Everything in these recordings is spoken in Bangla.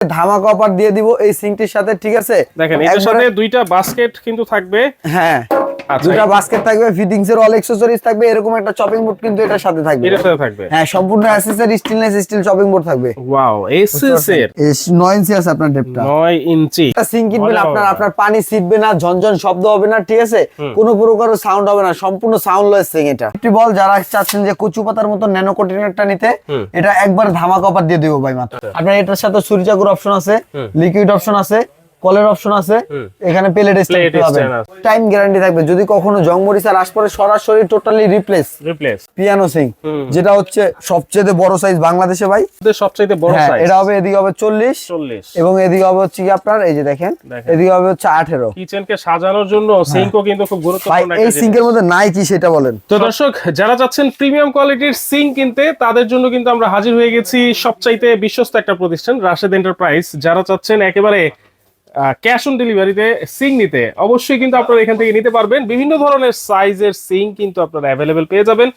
ধামাকা অফার দিয়ে দিব এই সিঙ্কটির সাথে ঠিক আছে দেখেন এটার সাথে দুইটা বাস্কেট কিন্তু থাকবে হ্যাঁ। দুটা বাস্কেট থাকবে ফিটিংস এর অল অ্যাকসেসরিজ থাকবে এরকম একটা চপিং বোর্ড কিন্তু এটার সাথে থাকবে। এটার সাথে থাকবে। হ্যাঁ সম্পূর্ণ accessory stainless steel chopping board থাকবে। ওয়াও এসএস এর? 9 ইঞ্চি আছে আপনার ডেপটা 9 ইঞ্চি সিঙ্ক কিনবেন আপনার আপনার পানি ছিটবে না ঝনঝন শব্দ হবে না ঠিক আছে? কোনো প্রকার সাউন্ড হবে না সম্পূর্ণ সাউন্ডলেস সিং এটা। একটি বল যারা চাচ্ছেন যে কচু পাতার মতো ন্যানো কন্টেনারটা নিতে এটা একবার ধামাকা অফার দিয়ে দেবো ভাই মাত্র। আপনার এটার সাথে সুরি চাকুর অপশন আছে লিকুইড অপশন আছে কলের অপশন আছে। এখানে প্লেট স্ট্যান্ড পাবেন। টাইম গ্যারান্টি থাকবে। যদি কখনো জংমরিচ আর আসপরে সরাসরি totally replace replace piano sink যেটা হচ্ছে সবচেয়ে বড় সাইজ বাংলাদেশে ভাই। সবচেয়ে বড় হ্যাঁ সাইজ এটা হবে এদিকে হবে চল্লিশ। 40 এবং এদিকে হবে হচ্ছে কি আপনার এই যে দেখেন। এদিকে হবে হচ্ছে আঠেরো। কিচেনকে সাজানোর জন্য সিঙ্কও কিন্তু খুব গুরুত্বপূর্ণ এই। সিঙ্কের মধ্যে নাই কি সেটা বলেন? তো দর্শক যারা চাচ্ছেন প্রিমিয়াম কোয়ালিটির সিং কিনতে তাদের জন্য কিন্তু আমরা হাজির হয়ে গেছি সবচাইতে বিশ্বস্ত একটা প্রতিষ্ঠান রাশেদ এন্টারপ্রাইজ যারা চাচ্ছেন একেবারে ক্যাশ অন ডেলিভারিতে সিং নিতে অবশ্যই কিন্তু আপনারা এখান থেকে নিতে পারবেন। বিভিন্ন ধরনের সাইজের সিং কিন্তু আপনারা অ্যাভেলেবেল পেয়ে যাবেন।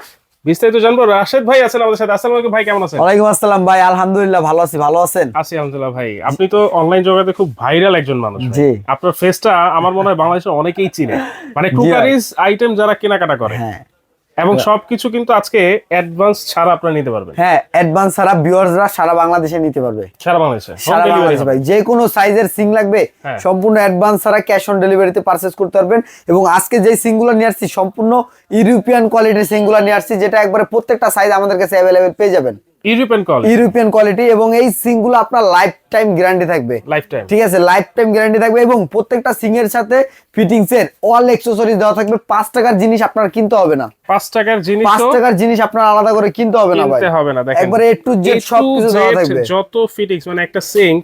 বিস্তারিত জানব। রাশেদ ভাই আছেন আমাদের সাথে। আসসালামু আলাইকুম ভাই কেমন আছেন? ওয়ালাইকুম আসসালাম ভাই আলহামদুলিল্লাহ ভালো আছি। ভালো আছেন? আছি আলহামদুলিল্লাহ ভাই। আপনি তো অনলাইন জগতে খুব ভাইরাল একজন মানুষ। জি। আপনার ফেসটা আমার মনে হয় বাংলাদেশে অনেকেই চিনে। মানে কুকারিজ আইটেম যারা কেনাকাটা করে হ্যাঁ। এবং সবকিছু কিন্তু আজকে অ্যাডভান্স ছাড়া আপনারা নিতে পারবেন। হ্যাঁ অ্যাডভান্স ছাড়া ভিউয়ার্সরা সারা বাংলাদেশে নিতে পারবে। সারা বাংলাদেশে সারা বাংলাদেশে ভাই যে কোনো সাইজের সিং লাগবে হ্যাঁ। সম্পূর্ণ অ্যাডভান্স ছাড়া ক্যাশ অন ডেলিভারিতে পারচেজ করতে পারবেন। এবং আজকে যে সিংগুলো নিয়ে আসছি সম্পূর্ণ ইউরোপিয়ান কোয়ালিটির সিংগুলো নিয়ে আসছি যেটা একবারে প্রত্যেকটা সাইজ আমাদের কাছে অ্যাভেলেবেল পেয়ে যাবেন। ইউরোপিয়ান কল ইউরোপিয়ান কোয়ালিটি এবং এই সিংগুলো আপনার লাইফ টাইম গ্যারান্টি থাকবে। লাইফ টাইম ঠিক আছে লাইফ টাইম গ্যারান্টি থাকবে এবং প্রত্যেকটা সিং এর সাথে ফিটিংস এর অল অ্যাক্সেসরিজ দেওয়া থাকবে। পাঁচ টাকার জিনিস আপনার কিনতে হবে না। পাঁচ টাকার জিনিস পাঁচ টাকার জিনিস আপনার আলাদা করে কিনতে হবে না ভাই। কিনতে হবে না দেখেন। একবারে এ টু জেড সব কিছু দেওয়া থাকবে। যত ফিটিংস মানে একটা সিঙ্ক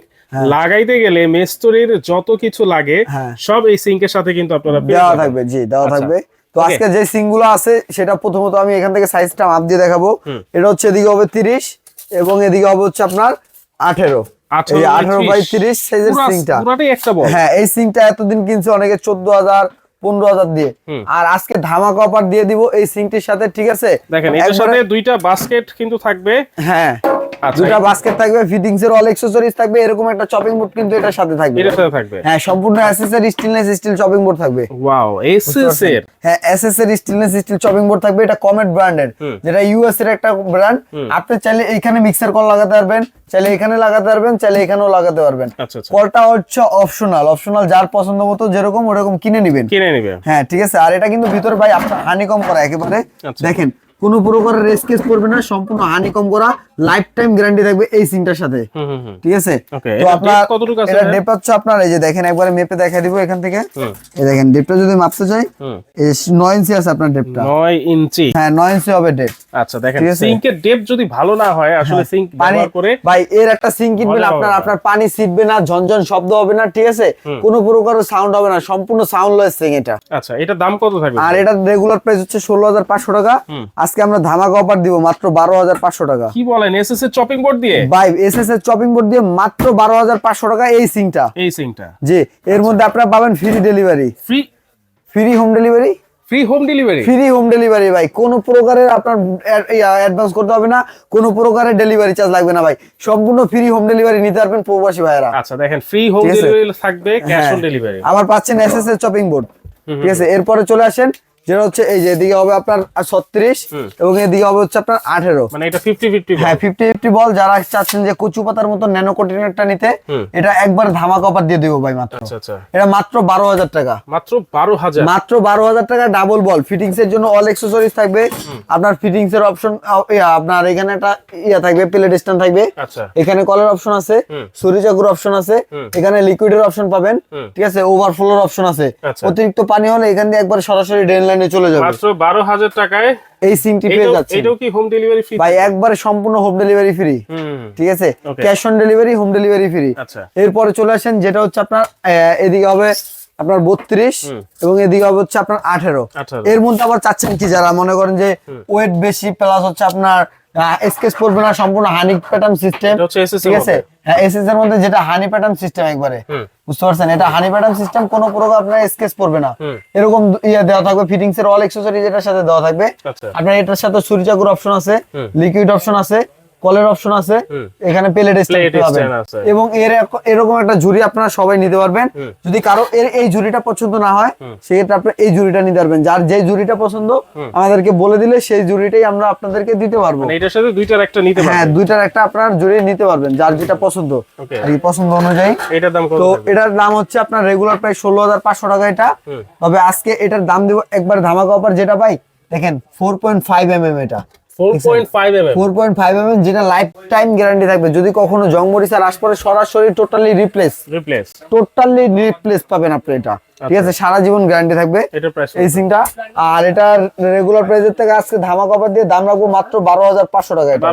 লাগাইতে গেলে মেস্তরির যত কিছু লাগে হ্যাঁ। সব এই সিঙ্কের সাথে কিন্তু আপনারা দেওয়া থাকবে জি দেওয়া আচ্ছা। থাকবে। তো. আজকে যে সিংগুলো আছে সেটা প্রথমত আমি এখান থেকে সাইজটা মাপ দিয়ে দেখাবো। এটা হচ্ছে এদিকে হবে তিরিশ এবং এদিকে হবে হচ্ছে আপনার আঠেরো। 18 এই বাই আঠেরো বাই তিরিশ। সাইজের সিংটা। হ্যাঁ এই সিংটা এতদিন কিনছে অনেকে চোদ্দ হাজার পনেরো হাজার দিয়ে। আর আজকে ধামাকা অফার দিয়ে দিব এই সিংটির সাথে ঠিক আছে? দেখেন দুইটা বাস্কেট কিন্তু থাকবে। হ্যাঁ। দুটা বাস্কেট থাকবে ফিটিংস এর অল অ্যাকসেসরিজ থাকবে এরকম একটা চপিং বোর্ড কিন্তু এটার সাথে থাকবে। এটার সাথে থাকবে? হ্যাঁ সম্পূর্ণ accessory stainless steel chopping board থাকবে। ওয়াও এসএস এর হ্যাঁ এসএসএর স্টেনলেস স্টিল চপিং বোর্ড থাকবে এটা কমেট ব্র্যান্ডের যেটা ইউএস এর একটা ব্র্যান্ড আপনি চাইলে এখানে মিক্সার কল লাগাতে পারবেন চাইলে এখানে লাগাতে পারবেন চাইলে এখানেও লাগাতে পারবেন। আচ্ছা আচ্ছা। কলটা হচ্ছে অপশনাল অপশনাল যার পছন্দ মতো যেরকম ওরকম কিনে নেবেন। কিনে নিবে হ্যাঁ ঠিক আছে। আর এটা কিন্তু ভিতরে ভাই আপনার হানিকম করা একেবারে। আচ্ছা। দেখেন কোনো প্রকারের রেস্কেস করবে না সম্পূর্ণ হানি কম করা। লাইফ টাইম গ্যারান্টি থাকবে এই সিনটার সাথে। ঠিক আছে? তো আপনার কতটুকু আছে এটা ডেপ হচ্ছে আপনার এই যে দেখেন একবারে মেপে দেখাই দিব এখান থেকে। এই দেখেন ডেপটা যদি মাপতে চাই এই নয় ইঞ্চি আছে আপনার ডেপটা নয় ইঞ্চি হ্যাঁ নয় ইঞ্চি হবে ডেপ আচ্ছা দেখেন সিঙ্কের ডেপথ যদি ভালো না হয় আসলে সিঙ্ক ব্যবহার করে ভাই এর একটা সিঙ্ক কিনবেন আপনার আপনার পানি ছিটবে না ঝনঝন শব্দ হবে না ঠিক আছে? কোনো প্রকার সাউন্ড হবে না সম্পূর্ণ সাউন্ডলেস সিং এটা। আচ্ছা এটা দাম কত থাকবে আর এটা রেগুলার প্রাইস হচ্ছে ষোলো হাজার পাঁচশো টাকা। আজকে আমরা ধামাকা অফার দিব মাত্র বারো হাজার পাঁচশো টাকা। কি বলেন এসএস এর চপিং বোর্ড দিয়ে? ভাই এস এস এর চপিং বোর্ড দিয়ে মাত্র বারো হাজার পাঁচশো টাকা এই সিংটা। এই সিঙ্কটা জি এর মধ্যে আপনারা পাবেন free delivery free free home delivery free home delivery free home delivery ভাই। কোনো প্রকারের আপনার অ্যাডভান্স করতে হবে না। কোনো প্রকারের ডেলিভারি চার্জ লাগবে না ভাই। সম্পূর্ণ ফ্রি হোম ডেলিভারি নিতে পারবেন প্রবাসী ভাইয়েরা। আচ্ছা দেখেন ফ্রি হোম ডেলিভারি থাকবে ক্যাশ। অন ডেলিভারি আবার পাচ্ছেন এস এস এর চপিং বোর্ড ঠিক আছে এরপরে চলে আসেন যেটা হচ্ছে এই যে এদিকে হবে আপনার ছত্রিশ এবং এদিকে হবে হচ্ছে আপনার আঠেরো। মানে এটা ফিফটি ফিফটি হ্যাঁ ফিফটি ফিফটি বল যারা চাচ্ছেন যে কচু পাতার মতো ন্যানো কন্টেনারটা নিতে এটা একবার ধামাকা অফার দিয়ে দেবো ভাই মাত্র। আচ্ছা আচ্ছা। এটা মাত্র বারো হাজার টাকা। মাত্র বারো হাজার। মাত্র বারো হাজার টাকা ডাবল বল ফিটিংস এর জন্য অল এক্সেসরিজ থাকবে। আপনার ফিটিংস এর অপশন আপনার এখানে একটা ইয়া থাকবে প্লেট স্ট্যান্ড থাকবে। আচ্ছা। এখানে কলের অপশন আছে সরি চাকুর অপশন আছে এখানে লিকুইডের অপশন পাবেন ঠিক আছে? ওভারফ্লোর অপশন আছে। অতিরিক্ত পানি হলে এখান দিয়ে একবার সরাসরি ড্রেন লাইনে চলে যাবে। মাত্র বারো হাজার টাকায়। এই সিমটি পেয়ে যাচ্ছে এটাও কি হোম ডেলিভারি ফ্রি ভাই একবারে সম্পূর্ণ হোম ডেলিভারি ফ্রি ঠিক আছে? Cash on delivery home delivery free আচ্ছা। এরপরে চলে আসেন যেটা হচ্ছে আপনার এদিকে হবে আপনার বত্রিশ এবং এদিকে হবে হচ্ছে আপনার আঠেরো। আঠারো। এর মধ্যে আবার চাচ্ছেন কি যারা? মনে করেন যে ওয়েট বেশি প্লাস হচ্ছে আপনার স্কেচ পড়বে না সম্পূর্ণ হানি প্যাটার্ন সিস্টেম ঠিক আছে? হ্যাঁ এসএস এর মধ্যে যেটা হানি প্যাটার্ন সিস্টেম একবারে। বুঝতে পারছেন? এটা হানি প্যাটার্ন সিস্টেম কোনো প্রকার আপনার স্কেচ পড়বে না। এরকম ইয়ে দেওয়া থাকবে ফিটিংস এর অল অ্যাকসেসরি যেটার সাথে দেওয়া থাকবে। আচ্ছা। আপনার এটার সাথে সুরি চাকুর অপশন আছে লিকুইড অপশন আছে কলের অপশন আছে। এখানে প্লেট স্ট্যান্ড পাবেন। এবং এর এরকম একটা ঝুড়ি আপনারা সবাই নিতে পারবেন। যদি কারও এর এই ঝুড়িটা পছন্দ না হয় সেক্ষেত্রে আপনি এই ঝুড়িটা নিতে পারবেন। যার যে ঝুড়িটা পছন্দ আমাদেরকে বলে দিলে সেই ঝুড়িটাই আমরা আপনাদেরকে দিতে পারব। মানে এটার সাথে দুইটার একটা নিতে হ্যাঁ দুইটার একটা আপনার ঝুড়ি নিতে পারবেন যার যেটা পছন্দ। আর কি পছন্দ অনুযায়ী। এটার দাম তো এটার দাম হচ্ছে আপনার রেগুলার প্রায় ষোলো হাজার পাঁচশো টাকা এটা। তবে আজকে এটার দাম দিব একবার ধামাকা অফার যেটা পাই দেখেন four point five M M এটা। 4.5 four point five M M যেটা লাইফ টাইম গ্যারান্টি থাকবে। যদি কখনো জং সরাসরি totally replace replace totally replace পাবেন আপনি এটা। ঠিক আছে? সারা জীবন গ্যারান্টি থাকবে এই আর এটা রেগুলার প্রাইসের থেকে আজকে ধামাকা অফার দিয়ে দাম রাখব মাত্র বারো হাজার পাঁচশো টাকা এটা।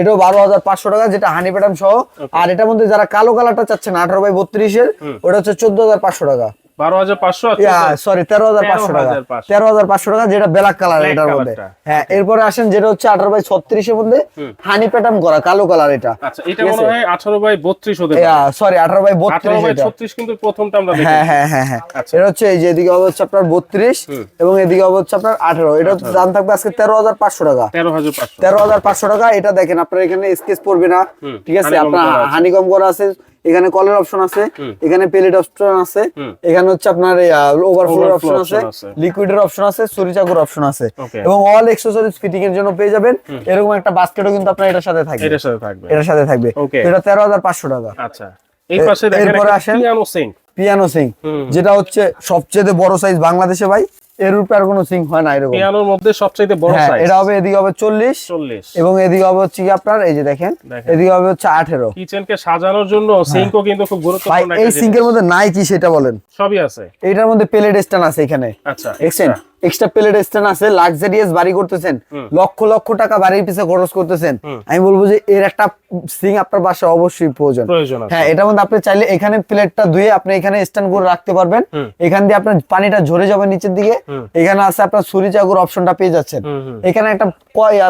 এটাও বারো হাজার পাঁচশো টাকা যেটা হানি প্যাটাম সহ। আর এটার মধ্যে যারা কালো কালারটা চাচ্ছেন আঠারো বাই বত্রিশের ওটা হচ্ছে চোদ্দ হাজার পাঁচশো টাকা। 12500 আর সরি তেরো হাজার পাঁচশো টাকা। তেরো হাজার পাঁচশো। টাকা যেটা ব্ল্যাক কালার এটার মধ্যে। হ্যাঁ এরপরে আসেন যেটা হচ্ছে আঠারো বাই ছত্রিশের মধ্যে হানি করা কালো কালার এটা। আচ্ছা এটা মনে হয় 18 বাই 32 হতে সরি আঠারো বাই বত্রিশ বাই এটা 36 কিন্তু প্রথমটা আমরা হ্যাঁ হ্যাঁ হ্যাঁ হ্যাঁ। আচ্ছা। এটা হচ্ছে এই যে এদিকে হবে হচ্ছে আপনার বত্রিশ এবং এদিকে হবে হচ্ছে আপনার আঠারো। এটা দাম থাকবে আজকে তেরো হাজার পাঁচশো টাকা। তেরো হাজার পাঁচশো। টাকা এটা দেখেন আপনার এখানে স্কেচ পড়বে না। ঠিক আছে আপনার। হানিকম করা আছে। এখানে কলের অপশন আছে এখানে পেলেট অপশন আছে এখানে হচ্ছে আপনার ওভারফ্লো Overflow অপশন আছে। লিকুইডের অপশন আছে সুরি চাকুর অপশন আছে। এবং অল এক্সেসরিজ ফিটিং এর জন্য পেয়ে যাবেন। এরকম একটা বাস্কেটও কিন্তু আপনার এটার সাথে থাকবে। এটার সাথে থাকবে। এটার সাথে থাকবে। এটা তেরো হাজার পাঁচশো টাকা। আচ্ছা। এই পাশে দেখেন এরপরে আসেন। পিয়ানো সিঙ্ক পিয়ানো সিং যেটা হচ্ছে সবচেয়ে বড় সাইজ বাংলাদেশে ভাই। এর উপরে আর কোনো সিং হয় না এরকম। পিয়ানোর মধ্যে সবচেয়ে বড় হ্যাঁ সাইজ এটা হবে এদিকে হবে চল্লিশ। 40 এবং এদিকে হবে হচ্ছে আপনার এই যে দেখেন। এদিকে হবে হচ্ছে আঠেরো। কিচেনকে সাজানোর জন্য সিঙ্কও কিন্তু খুব গুরুত্বপূর্ণ এই সিঙ্কের মধ্যে নাই কি সেটা বলেন। সবই আছে। এটার মধ্যে প্লেট স্ট্যান্ড আছে এখানে। আচ্ছা দেখছেন এক্সট্রা প্লেট স্ট্যান্ড আছে লাক্সারিয়াস বাড়ি করতেছেন লক্ষ লক্ষ টাকা বাড়ির পিছে খরচ করতেছেন। আমি বলব যে এর একটা সিং আপনার বাসায় অবশ্যই প্রয়োজন। হ্যাঁ এটার মধ্যে আপনি চাইলে এখানে প্লেটটা ধুয়ে আপনি এখানে স্ট্যান্ড করে রাখতে পারবেন। এখান দিয়ে আপনার পানিটা ঝরে যাবে নিচের দিকে। এখানে আছে আপনার ছুরি চাকুর অপশনটা পেয়ে যাচ্ছেন। এখানে একটা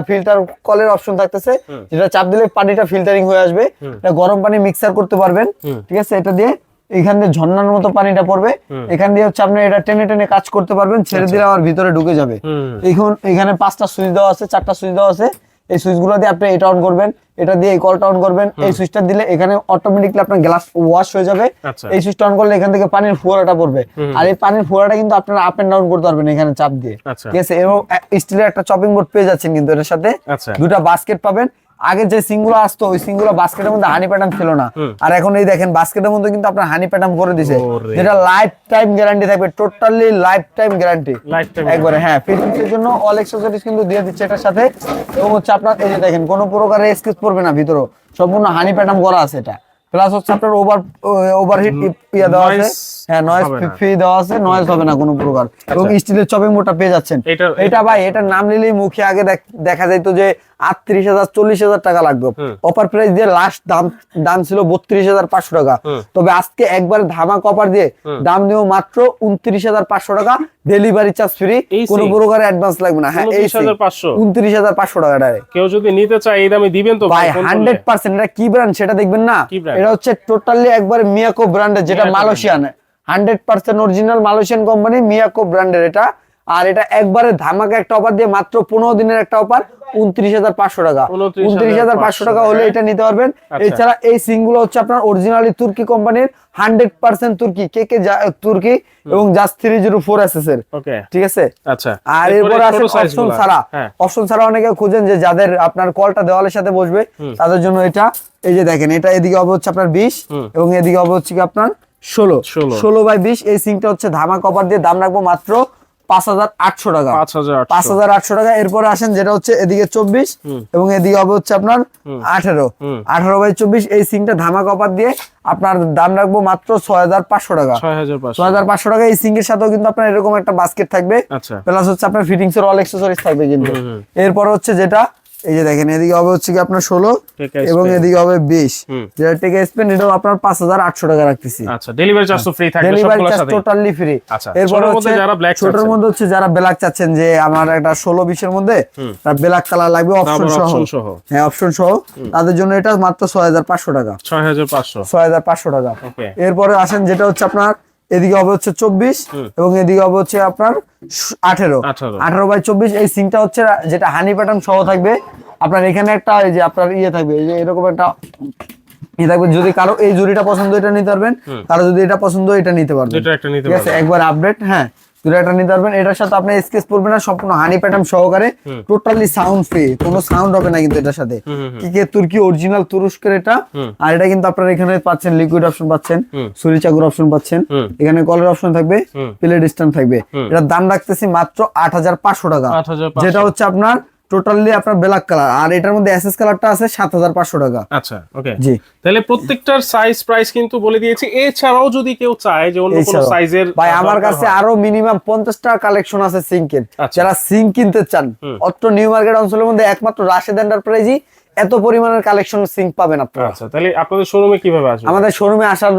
ফিল্টার কলের অপশন থাকতেছে। যেটা চাপ দিলে পানিটা ফিল্টারিং হয়ে আসবে। এটা গরম পানি মিক্সার করতে পারবেন। ঠিক আছে এটা দিয়ে এখান দিয়ে ঝর্ণার মতো পানিটা পড়বে। এখান দিয়ে হচ্ছে আপনি এটা টেনে টেনে কাজ করতে পারবেন ছেড়ে দিলে আমার ভিতরে ঢুকে যাবে। এখন এখানে পাঁচটা সুইচ দেওয়া আছে চারটা সুইচ দেওয়া আছে। এই সুইচগুলো দিয়ে আপনি এটা অন করবেন এটা দিয়ে এই কলটা অন করবেন। এই সুইচটা দিলে এখানে অটোমেটিকলি আপনার গ্লাস ওয়াশ হয়ে যাবে। আচ্ছা। এই সুইচটা অন করলে এখান থেকে পানির ফোয়ারাটা পড়বে। আর এই পানির ফোয়ারাটা কিন্তু আপনারা আপ এন্ড ডাউন করতে পারবেন এখানে চাপ দিয়ে। আচ্ছা। ঠিক আছে? এবং স্টিলের একটা চপিং বোর্ড পেয়ে যাচ্ছেন কিন্তু এটার সাথে। আচ্ছা। দুটা বাস্কেট পাবেন। আগে যে সিংগুলো আসতো ওই সিংগুলো বাস্কেটের মধ্যে হানি প্যাটার্ন ছিল না। আর এখন এই দেখেন বাস্কেটের মধ্যে কিন্তু আপনার হানি প্যাটার্ন করে দিছে। যেটা লাইফ টাইম গ্যারান্টি থাকবে টোটালি লাইফ টাইম গ্যারান্টি একবারে হ্যাঁ ফিটিংস এর জন্য অল অ্যাকসেসরিজ কিন্তু দিয়ে দিচ্ছে এটার সাথে। এবং হচ্ছে আপনার এই যে দেখেন কোনো প্রকারের স্কেচ পড়বে না ভিতরে। সম্পূর্ণ হানি প্যাটার্ন করা আছে এটা। প্লাস হচ্ছে আপনার ওভার ওভারহিট ইয়া দেওয়া আছে। হ্যাঁ নয়েজ। ফ্রি দেওয়া আছে নয়েজ হবে না কোনো প্রকার। এবং স্টিলের চপিং বোর্ডটা পেয়ে যাচ্ছেন। এটা- এটা ভাই এটার নাম নিলেই মুখে আগে দেখ- দেখা যাইতো যে আটত্রিশ হাজার চল্লিশ হাজার টাকা লাগবে। অফার প্রাইস দিয়ে লাস্ট দাম দাম ছিল বত্রিশ হাজার পাঁচশো টাকা। তবে আজকে একবার ধামা কপার দিয়ে দাম মাত্র উনত্রিশ হাজার পাঁচশো টাকা। ডেলিভারি চার্জ ফ্রি কোনো? প্রকার অ্যাডভান্স লাগবে না। হ্যাঁ এই 29,500 উনত্রিশ হাজার পাঁচশো টাকা ডাইরেক্ট কেউ যদি নিতে চায় এই দামে দিবেন তো? ভাই হান্ড্রেড পার্সেন্ট এটা কি ব্র্যান্ড সেটা দেখবেন না? এটা হচ্ছে টোটালি একবার মিয়াকো ব্র্যান্ডের যেটা Malaysian hundred percent original Malaysian company Miyako ব্র্যান্ডের এটা। আর এটা একবারে ধামাকা একটা অফার দিয়ে মাত্র পনেরো দিনের একটা অফার উনত্রিশ হাজার পাঁচশো টাকা। উনত্রিশ হাজার পাঁচশো টাকা হলে এটা নিতে পারবেন। আচ্ছা। এছাড়া এই সিংগুলো হচ্ছে আপনার অরিজিনালি তুর্কি কোম্পানির হান্ড্রেড পার্সেন্ট তুর্কি কে কে তুর্কি এবং just three zero four S এর ঠিক আছে? আচ্ছা। আর এরপরে অপশন ছাড়া। হ্যাঁ। অপশন ছাড়া অনেকে খুঁজেন যে যাদের আপনার কলটা দেওয়ালের সাথে বসবে তাদের জন্য এটা। এই যে দেখেন এটা এদিকে হবে হচ্ছে আপনার বিশ এবং এদিকে হবে হচ্ছে কি আপনার ষোলো। 16 ষোলো বাই বিশ এই সিংটা হচ্ছে ধামা কভার দিয়ে দাম রাখব মাত্র পাঁচ হাজার আটশো টাকা। পাঁচ হাজার আটশো। টাকা। এরপরে আসেন যেটা হচ্ছে এদিকে চব্বিশ এবং এদিকে হবে হচ্ছে আপনার আঠেরো। আঠারো বাই চব্বিশ এই সিংটা ধামা কপার দিয়ে আপনার দাম রাখব মাত্র ছয় হাজার পাঁচশো টাকা। ছয় হাজার পাঁচশো। টাকা এই সিঙ্কের সাথেও কিন্তু আপনার এরকম একটা বাস্কেট থাকবে। আচ্ছা। প্লাস হচ্ছে আপনার ফিটিংস এর অল এক্সেসরিজ থাকবে কিন্তু। এরপর হচ্ছে যেটা এই যে দেখেন এদিকে হবে হচ্ছে কি আপনার ষোলো এবং এদিকে হবে বিশ। যেটা টেকে স্পেন এটাও আপনার পাঁচ হাজার আটশো টাকা রাখতেছি। আচ্ছা ডেলিভারি চার্জ ফ্রি থাকবে ডেলিভারি চার্জ টোটালি ফ্রি এরপর হচ্ছে যারা ছোটর মধ্যে হচ্ছে যারা ব্ল্যাক চাচ্ছেন যে আমার একটা ষোলো বিশের মধ্যে তার ব্ল্যাক কালার লাগবে অপশন সহ। হ্যাঁ অপশন সহ। তাদের জন্য এটা মাত্র ছয় হাজার পাঁচশো টাকা। ছয় হাজার পাঁচশো। ছয় হাজার পাঁচশো টাকা। এরপরে আসেন যেটা হচ্ছে আপনার এদিকে হবে হচ্ছে চব্বিশ এবং এদিকে হবে হচ্ছে আপনার আঠেরো। আঠারো। বাই চব্বিশ এই সিংটা হচ্ছে যেটা হানি প্যাটার্ন সহ থাকবে। আপনার এখানে একটা এই যে আপনার ইয়ে থাকবে এই যে এরকম একটা ইয়ে থাকবে। যদি কারও এই জুড়িটা পছন্দ এটা নিতে পারবেন কারও যদি এটা পছন্দ এটা নিতে পারবেন। ঠিক আছে? পারবেন। একবার আপডেট হ্যাঁ। দুটো নিতে পারবেন। এটার সাথে আপনি স্কেচ পড়বে না সম্পূর্ণ হানি প্যাটার্ন সহকারে টোটালি সাউন্ড ফ্রি কোনো সাউন্ড হবে না কিন্তু এটার সাথে। কি কে তুর্কি অরিজিনাল তুরস্কের এটা? আর এটা কিন্তু আপনারা এখানে পাচ্ছেন লিকুইড অপশন পাচ্ছেন সুরি চাকুর অপশন পাচ্ছেন। এখানে কলের অপশন থাকবে। প্লেট স্ট্যান্ড থাকবে। এটার দাম রাখতেছি মাত্র আট হাজার পাঁচশো টাকা। যেটা হচ্ছে আপনার টোটালি আপনার ব্ল্যাক কালার আর এটার মধ্যে এসএস কালারটা আছে সাত হাজার পাঁচশো টাকা। আচ্ছা ওকে জি। তাহলে প্রত্যেকটার সাইজ প্রাইস কিন্তু বলে দিয়েছি। এছাড়াও যদি কেউ চায় যে অন্য কোনো সাইজের ভাই আমার কাছে আরও মিনিমাম পঞ্চাশটা কালেকশন আছে সিঙ্কের আচ্ছা। যারা সিঙ্ক কিনতে চান অত্র নিউ মার্কেট অঞ্চলের মধ্যে একমাত্র রাশেদ এন্টারপ্রাইজই এত পরিমাণের কালেকশন সিঙ্ক পাবেন আপনারা। আচ্ছা তাহলে আপনাদের শোরুমে কীভাবে আসবে? আমাদের শোরুমে আসার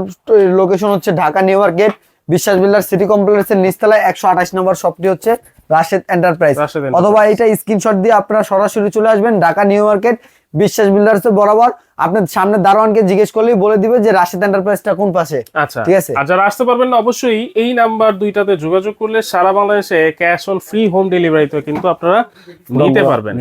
লোকেশন হচ্ছে Dhaka New Market Biswas builder city কমপ্লেক্সের নিচতলায় একশো আঠাশ নম্বর শপটি হচ্ছে রাশেদ এন্টারপ্রাইজ অথবা এটা স্ক্রিনশট দিয়ে আপনারা সরাসরি চলে আসবেন Dhaka New Market Biswas builders বরাবর। আপনার সামনে দারোয়ানকে জিজ্ঞেস করলেই বলে দিবে যে রাশেদ এন্টারপ্রাইজটা কোন পাশে। আচ্ছা। ঠিক আছে। আর যারা আসতে পারবেন না অবশ্যই এই নাম্বার দুইটাতে যোগাযোগ করলে সারা বাংলাদেশে ক্যাশ অন ফ্রি হোম ডেলিভারিতে কিন্তু আপনারা নিতে পারবেন।